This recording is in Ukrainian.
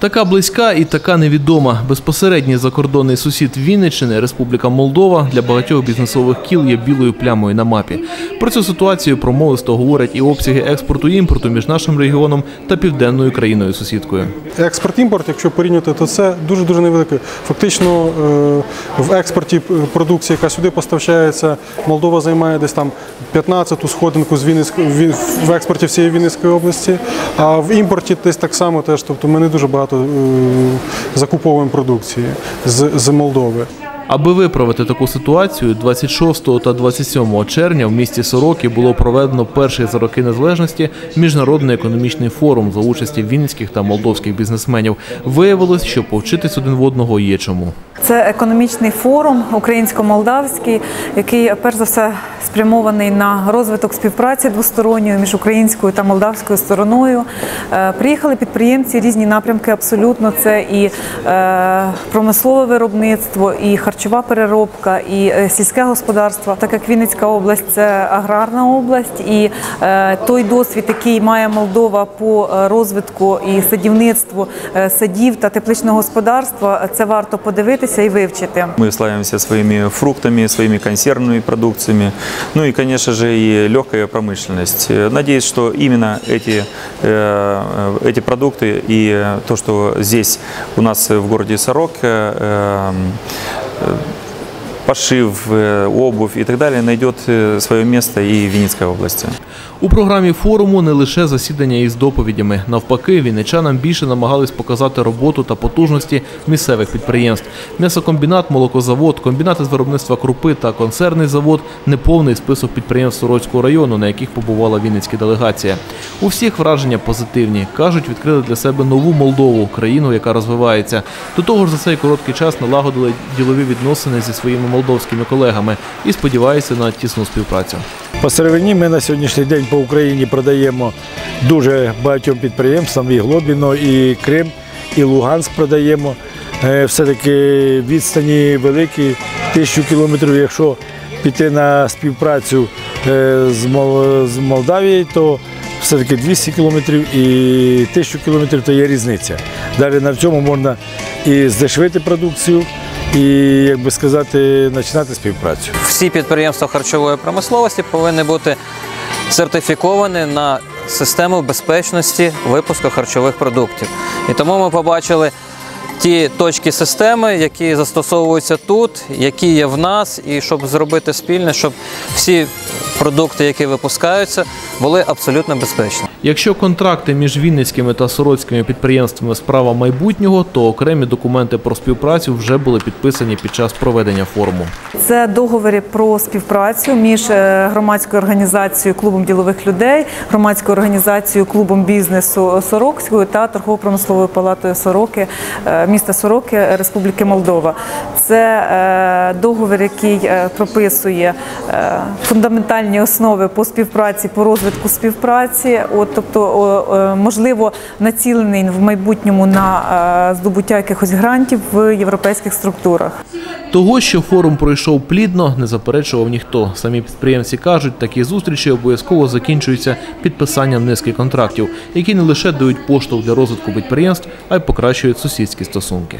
Така близька і така невідома. Безпосередній закордонний сусід Вінниччини, Республіка Молдова, для багатьох бізнесових кіл є білою плямою на мапі. Про цю ситуацію промовисто говорять і обсяги експорту імпорту між нашим регіоном та південною країною сусідкою. Експорт-імпорт, якщо порівняти, то це дуже дуже невелике. Фактично е, в експорті продукції, яка сюди поставляється, Молдова займає десь там 15-ту сходинку з Вінницької в експорті всієї Вінницької області, а в імпорті десь так само теж. Тобто ми не дуже багато е, закуповуємо продукції з, з Молдови. Аби виправити таку ситуацію, 26 та 27 червня в місті Сороки було проведено перший за роки незалежності міжнародний економічний форум за участі вінницьких та молдовських бізнесменів. Виявилось, що повчитись один в одного є чому. Це економічний форум українсько-молдавський, який перш за все спрямований на розвиток співпраці двосторонньої між українською та молдавською стороною. Е, Приїхали підприємці різні напрямки. Абсолютно це і е, промислове виробництво, і харчова переробка, і е, сільське господарство. Так як Вінницька область це аграрна область, і той досвід, який має Молдова по розвитку і садівництву садів та тепличного господарства, це варто подивитися і вивчити. Мы славимся своими фруктами, своими консервными продукциями, ну и, конечно же, и легкая промышленность. Э, Надеюсь, что именно эти, э, эти продукты и э, то, что здесь у нас в городе Сорок, э, э, пошив, э, обувь и так далее найдет э, свое место и в Винницкой области. У програмі форуму не лише засідання із доповідями. Навпаки, вінничанам більше намагались показати роботу та потужності місцевих підприємств. М'ясокомбінат, молокозавод, комбінати з виробництва крупи та концерний завод неповний список підприємств Сорочського району, на яких побувала вінницька делегація. У всіх враження позитивні. кажуть, відкрили для себе нову Молдову, країну, яка розвивається. До того ж, за цей короткий час налагодили ділові відносини зі своїми молдовськими колегами і сподіваються на тісну співпрацю. По сировині ми на сьогоднішній день по Україні продаємо дуже багатьом підприємствам, і Глобіно, і Крим, і Луганськ продаємо. Е, Все-таки відстані великі, тисячу кілометрів. Якщо піти на співпрацю е, з Молдавією, то все-таки 200 кілометрів і 1000 кілометрів то є різниця. Далі на цьому можна і здешевити продукцію, і, як би сказати, починати співпрацю. всі підприємства харчової промисловості повинні бути сертифіковані на систему безпечності випуску харчових продуктів. І тому ми побачили ті точки системи, які застосовуються тут, які є в нас, і щоб зробити спільне, щоб всі продукти, які випускаються, були абсолютно безпечні. Якщо контракти між вінницькими та сорочськими підприємствами справа майбутнього, то окремі документи про співпрацю вже були підписані під час проведення форуму. Це договори про співпрацю між е, громадською організацією клубом ділових людей, громадською організацією клубом бізнесу Сорокською та торгово-промисловою палатою Сороки е, міста Сороки Республіки Молдова. Це е, договір, який прописує е, фундаментальні основи по співпраці, по розвитку співпраці. От, тобто, можливо, націлений в майбутньому на е, здобуття якихось грантів в європейських структурах. Того, що форум пройшов плідно, не заперечував ніхто. Самі підприємці кажуть, такі зустрічі обов'язково закінчуються підписанням низки контрактів, які не лише дають поштовх для розвитку підприємств, а й покращують сусідські стосунки.